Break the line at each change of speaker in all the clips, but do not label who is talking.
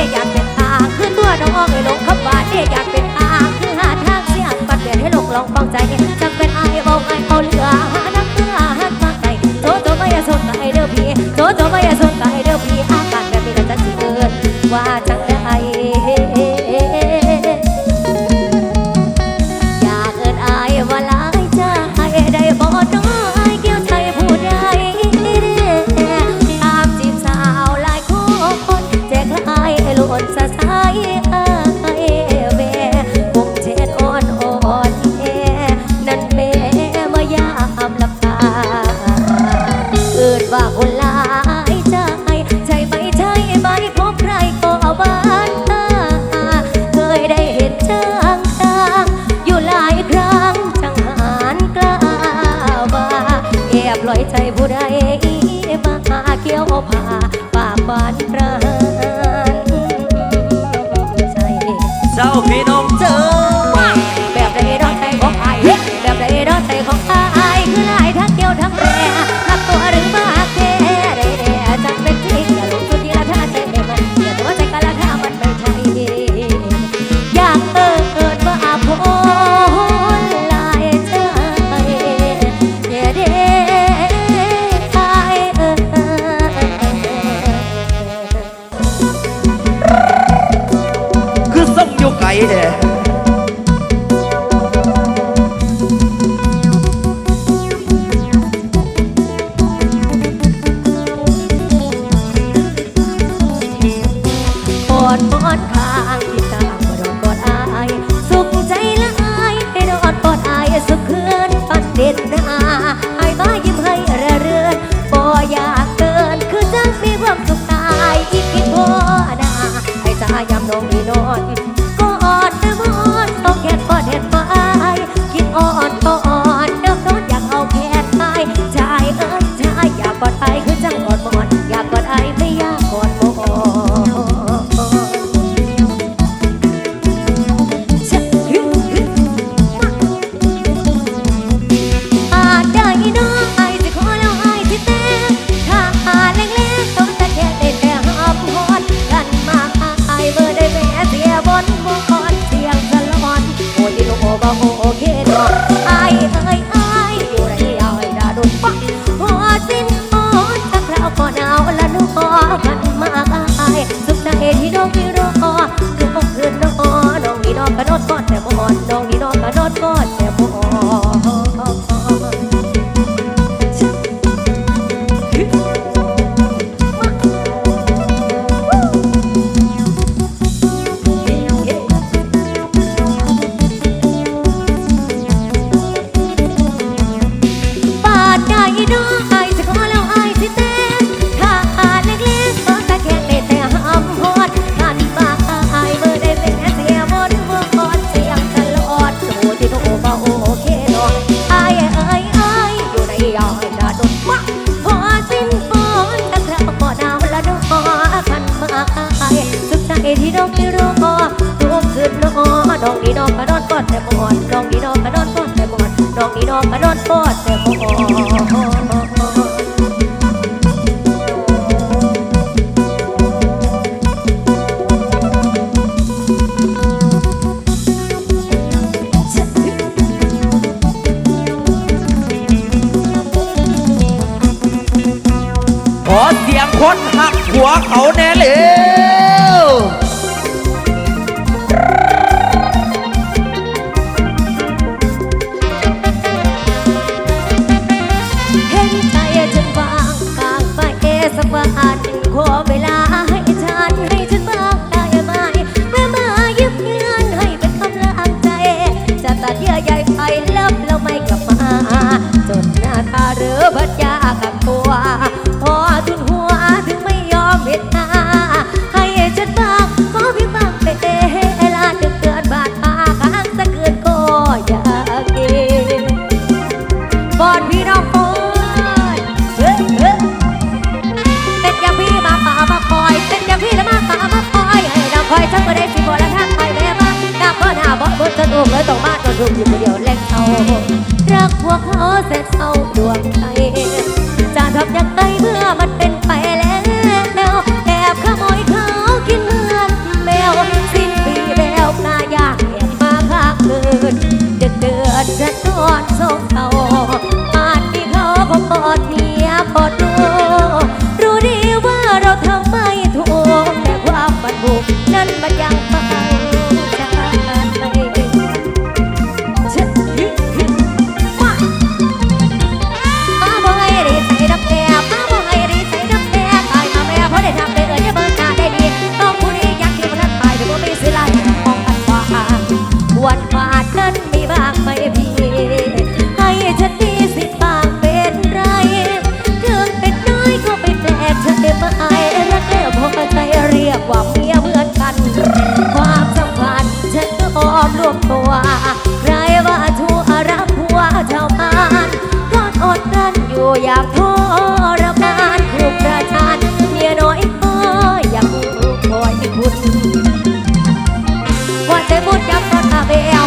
เนี่ยอยากเป็นอาคือตัวน้องอ้อยลงขบวาเนี่ยอยากเป็นอาคือหาทางเสียงปัดเปลี่ให้ลงลองปองใจจั Haydi. ดแต่บ่หอนน้
อง
นี่น้อ
งก
ระโดดปพดแต่บ่หอนน้องนี่น้องกระโดดปพดาอาจ
ขอเว
ลาให้ฉันให้ อต้องมาโดนรุมอยู่คนเดียวแลกเขารักพวกเขาเสร็จเศร้าดวงใจ ว่าเต่บุญยับรถอาเบีย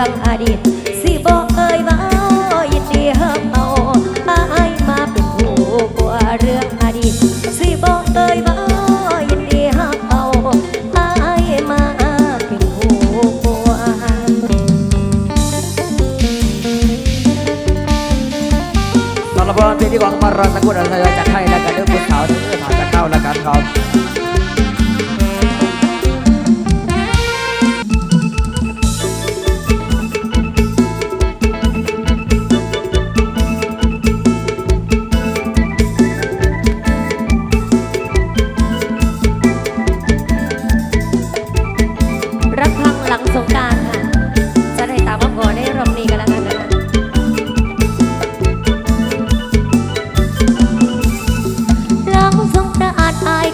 รื่องอดีต สิบอกเอ่ยว่ายินดีเฮิมอาป้า
ไอ
มาเป็นผู้ปัวเรื่องอดีต สิบอกเอ่ยว่ายินดีเฮิมอาป้าไอมาเป็นผู้ปัวสารพัดที่กองมาราสังกุลอะไร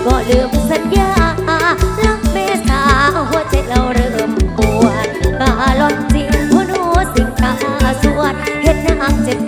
ก็ลืมสัญญาลักเมตตาหัวใจเราเริ่มปวดตาลอนจริงหัวหนูสิงตาสวดเห็นน้งเจ็บ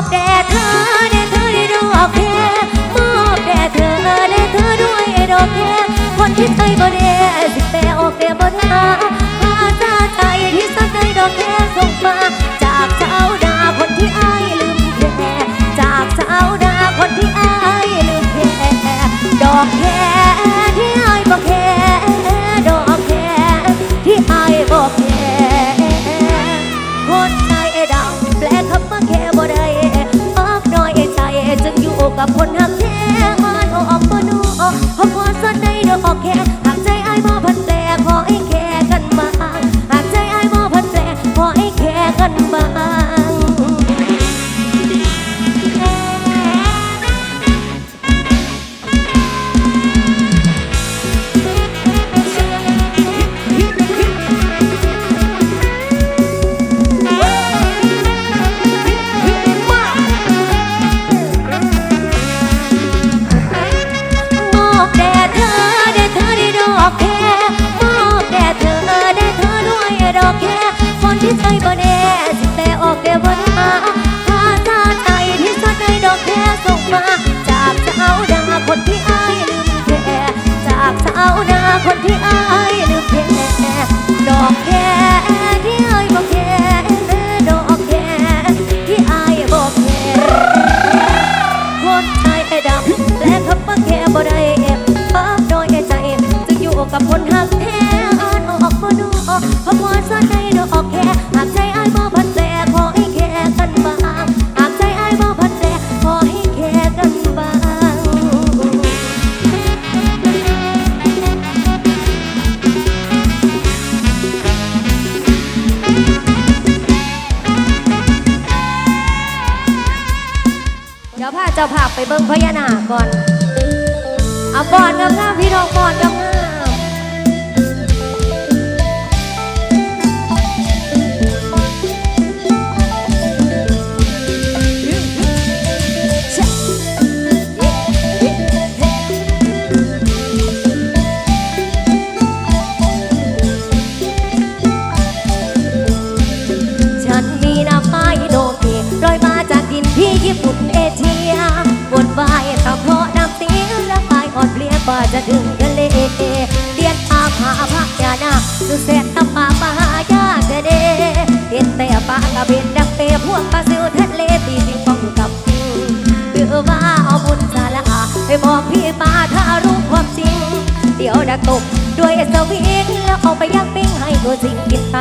อบแด่เธอแด่เธอได้ดอกแค่มอบแด่เธอแด่เธอด้วยดอกแค่คนที่ใจบ่แด่สิแปลออกแด่บ่ทาภาษาใจที่สักใจดอกแค่ส่งมา จากเจ้าดาคนที่อา กับคนหักแท้ะถึงทะเลเรียนอาภาพระยานาสุเสนตำปาปายาเกเดเห็นแต่ปากระเบนดักเปพวกปลาซิวทะเลตีปิงฟองกับเบื่อว่าเอาบุญสาละอาไปบอกพี่มาถ้ารู้ความจริง เดี๋ยวดักตกด้วยสวิงแล้วเอาไปยักปิ้งให้ตัวสิงกินไป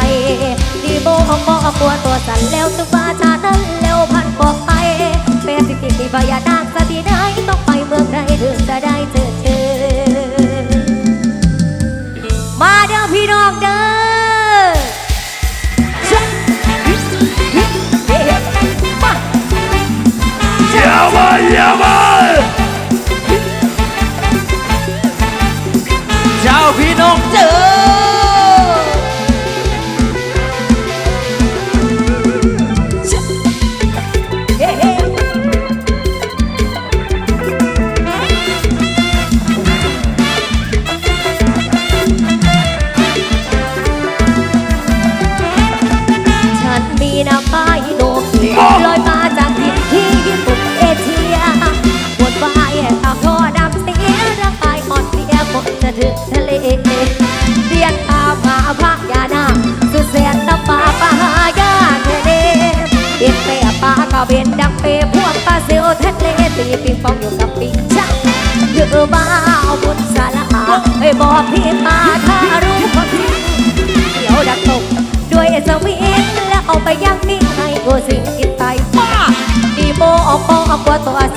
ดีโบของบอกกลัวตัวสั่นแล้วตัวบ้าชานั้นแล้วพันบอกไปเป็นสิกิติพยา Yeah. 我走了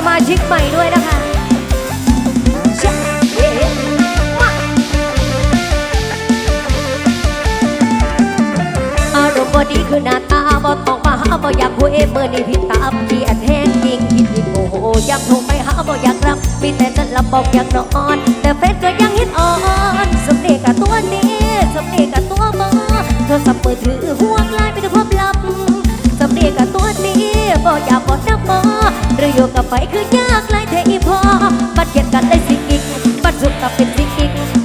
สมาชิกใหม่ด้วยนะคะอารมณ์บอดีคือหน้าตาบอต้องมาหาบออยากคุยเมื่อนี้พี่ตามเกียดแห้งยิงคิดยิงโอ้โหยักโทรไปหาบออยากรับ มีแต่ฉันลับบอกอยากนอน แต่เฟซก็ยังฮิตออนสำเด็กับตัวนี้สำเด็กับตัวบอเธอสับมือถือห่วงลายไปดูพบลับ บ่อยากบ่นักม่เรื่องอยกกับไปคือยากหลายเทอีพอปัดเก็บกันได้สิ่งอีกบัดสุขกับเป็นสิ่งอีก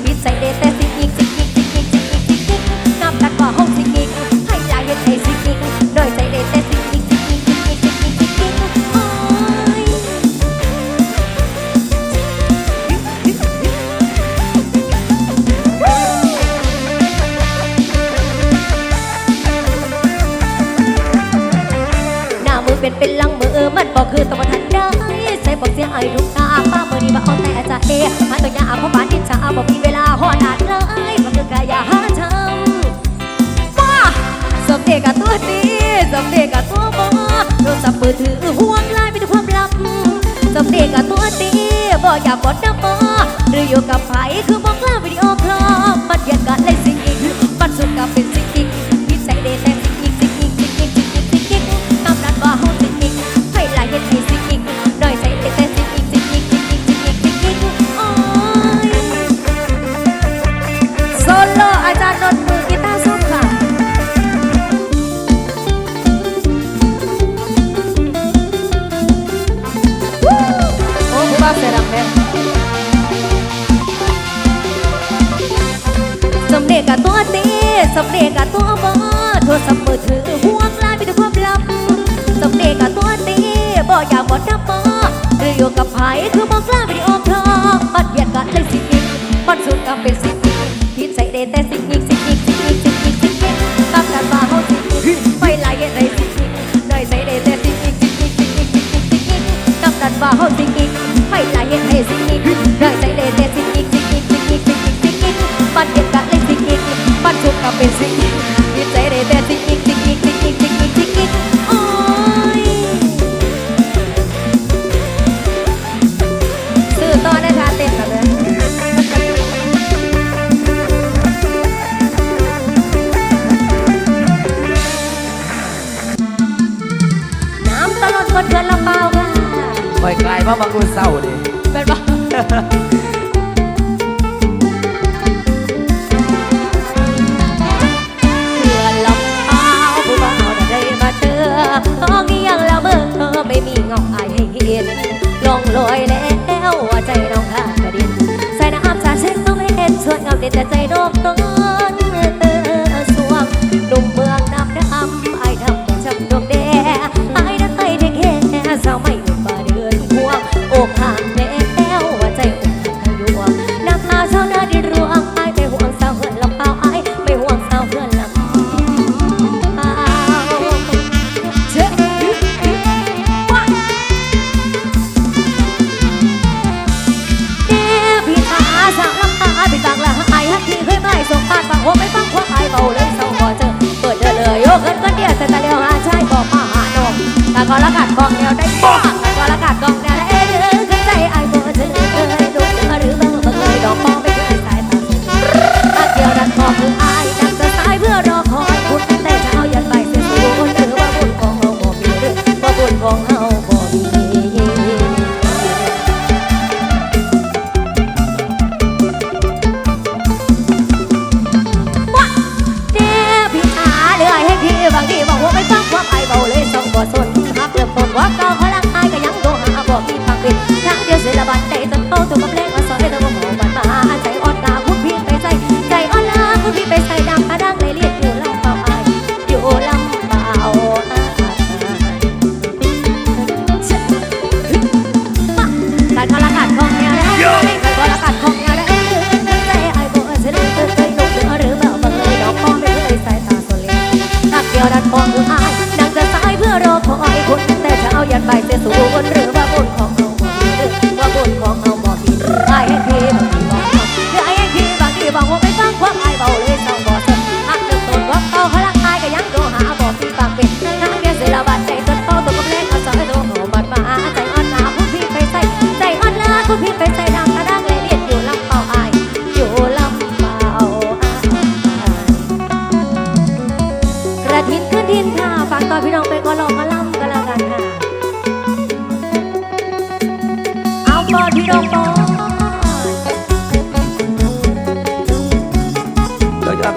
เสียไอ้ลูกตาป้าเมื่อนี้มาเอาแต่จะเอหาตัวยาเพราะบ้านดินชาบอกมีเวลาหอดอาดเลยมันคือกายาหาทำว้าสมเด็กกับตัวตีสมเด็กกับตัวบอโทรศัพท์มือถือห่วงไลน์เป็นความลับสมเด็กกับตัวตีบอกอย่าบดน้ำบอหรืออยู่กับไผคือบอกล้าวิดีโอคลอบมันรยากัศเลย สมเด็กกับตัวบอโทรศัพท์มือถือห่วงลายไปด้วยความลับสมเด็กกับตัวตีบออยากบอกดับบอหรืออยู่กับไผ่คือบอกกล้าไปดิออก็นสิดีใจได้แต่ติ๊กติ๊กติ๊กติ๊กติ๊กติ๊กติ๊กติ๊กติ๊กโอ้ยซื้อต่อได้ทาเต้นกันเลยน้ำตลอดบนเกินลำเปล่าค่ะ
ปล่อยไกลมาบางคนเศร้าดิ
เป็นปะ ลอยแล้วใจน้องข้ากระดิ่งใส่น้ำชาเช็คต้องไม่เห็นชวนเงาเด็ดแต่ใจโดมต้อง มาฟังหัวไม่ฟังหัวไปยเบาเลยเศร้าพอเจอเปิดเดือเลยโยกเงินก็เดียวเส่ตาเดียวหาใช่บอกมาหาน้องแต่ก็ละกัดกองเดียวได้บ้าแต่ก็ละกัดกองเดียว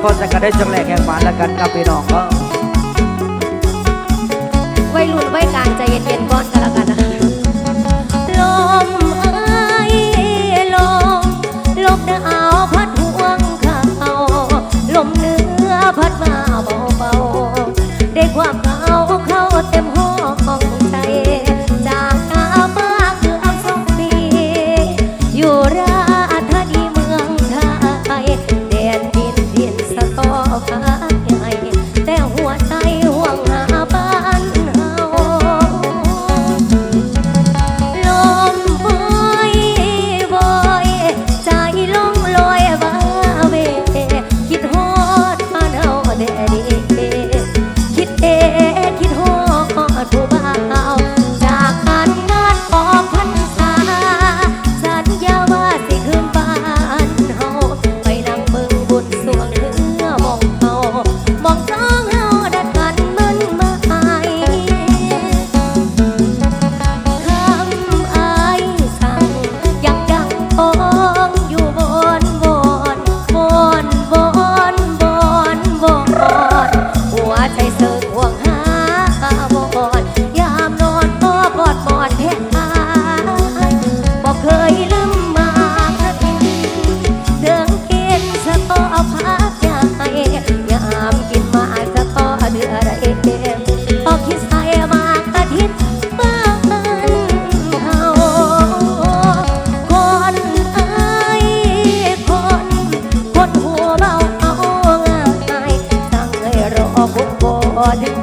ก็จะกระได้จังแรงแห่งหวานละกันกั
บพี่น้องก็
วัยรุ่นวัยกลางใจเย็นๆก่อนกันละกันนะลมเอ้ยลมลมเนื้เอาพัดห่วงเขาลมเหนือพัดมาเบาๆได้ความ ifade